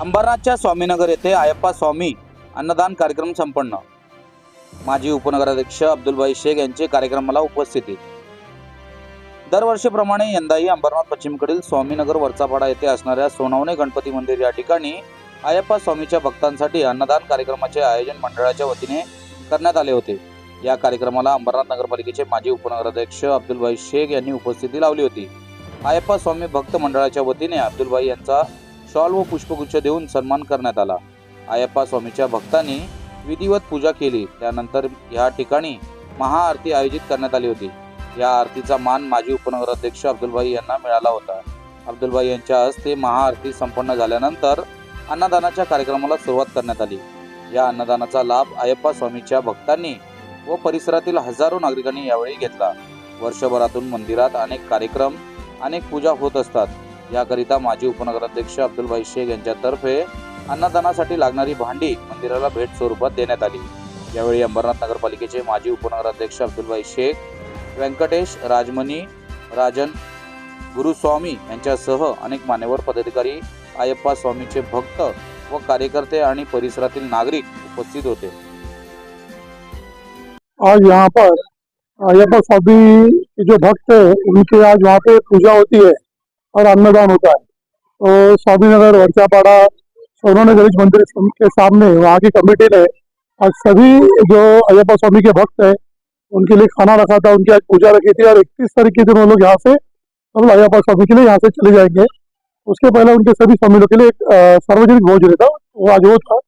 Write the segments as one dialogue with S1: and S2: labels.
S1: अंबरनाथच्या स्वामीनगर येथे आयप्पा स्वामी अन्नदान कार्यक्रम संपन्न. माजी उपनगराध्यक्ष अब्दुलबाई शेख यांचे कार्यक्रमाला उपस्थिती दरवर्षीप्रमाणे यंदाही अंबरनाथ पश्चिमकडील स्वामीनगर वरचापाडा येथे असणाऱ्या सोनावणे गणपती मंदिर या ठिकाणी आयप्पा स्वामीच्या भक्तांसाठी अन्नदान कार्यक्रमाचे आयोजन मंडळाच्या वतीने करण्यात आले होते. या कार्यक्रमाला अंबरनाथ नगरपालिकेचे माजी उपनगराध्यक्ष अब्दुलभाई शेख यांनी उपस्थिती लावली होती. आयप्पा स्वामी भक्त मंडळाच्या वतीने अब्दुलभाई यांचा शॉल व पुष्पगुच्छ देऊन सन्मान करण्यात आला. आयप्पा स्वामीच्या भक्तांनी विधिवत पूजा केली. त्यानंतर या ठिकाणी महाआरती आयोजित करण्यात आली होती. या आरतीचा मान माजी उपनगराध्यक्ष अब्दुलभाई यांना मिळाला होता. अब्दुलभाई यांच्या हस्ते महाआरती संपन्न झाल्यानंतर अन्नदानाच्या कार्यक्रमाला सुरुवात करण्यात आली. या अन्नदानाचा लाभ अयप्पा स्वामीच्या भक्तांनी व परिसरातील हजारो नागरिकांनी यावेळी घेतला. वर्षभरातून मंदिरात अनेक कार्यक्रम अनेक पूजा होत असतात. याकरिता माजी उपनगराध्यक्ष अब्दुलभाई शेख यांच्यातर्फे अन्नदानासाठी लागणारी भांडी मंदिराला भेट स्वरूपात देण्यात आली. यावेळी अंबरनाथ नगरपालिकेचे माजी उपनगराध्यक्ष अब्दुलभाई शेख व्यंकटेश राजमणी राजन गुरुस्वामी यांच्यासह अनेक मान्यवर पदाधिकारी आयप्पा स्वामीचे भक्त व कार्यकर्ते आणि परिसरातील नागरिक उपस्थित होते.
S2: आज यहाँ पर अयप्पा स्वामी के जो भक्त है, उनके आज वहाँ पे पूजा होती है और अन्नदान होता है। तो स्वामी नगर वर्षापाड़ा सोनोने गणेश मंदिर के सामने वहाँ की कमेटी ने आज सभी जो अयप्पा स्वामी के भक्त है, उनके लिए खाना रखा था, उनकी आज पूजा रखी थी और इकतीस तारीख के दिन वो लोग यहाँ से सब लोग अयप्पा स्वामी के लिए यहाँ से चले जाएँगे। उसके पहले उनके सभी स्वामी के लिए एक सार्वजनिक भोज रहता, वो आज वो था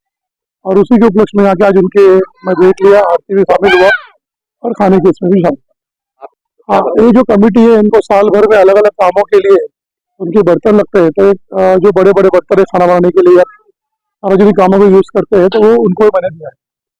S2: और उसी के उपलक्ष्य में आके आज उनके मैं देख लिया, आरती में शामिल हुआ। और खाने की इसमें भी शामिल हाँ ये जो कमेटी है, इनको साल भर में अलग अलग कामों के लिए उनके बर्तन लगते हैं। तो एक जो बड़े बड़े बर्तन है खाना बनाने के लिए या सार्वजनिक कामों को यूज़ करते हैं तो वो उनको मैंने दिया है।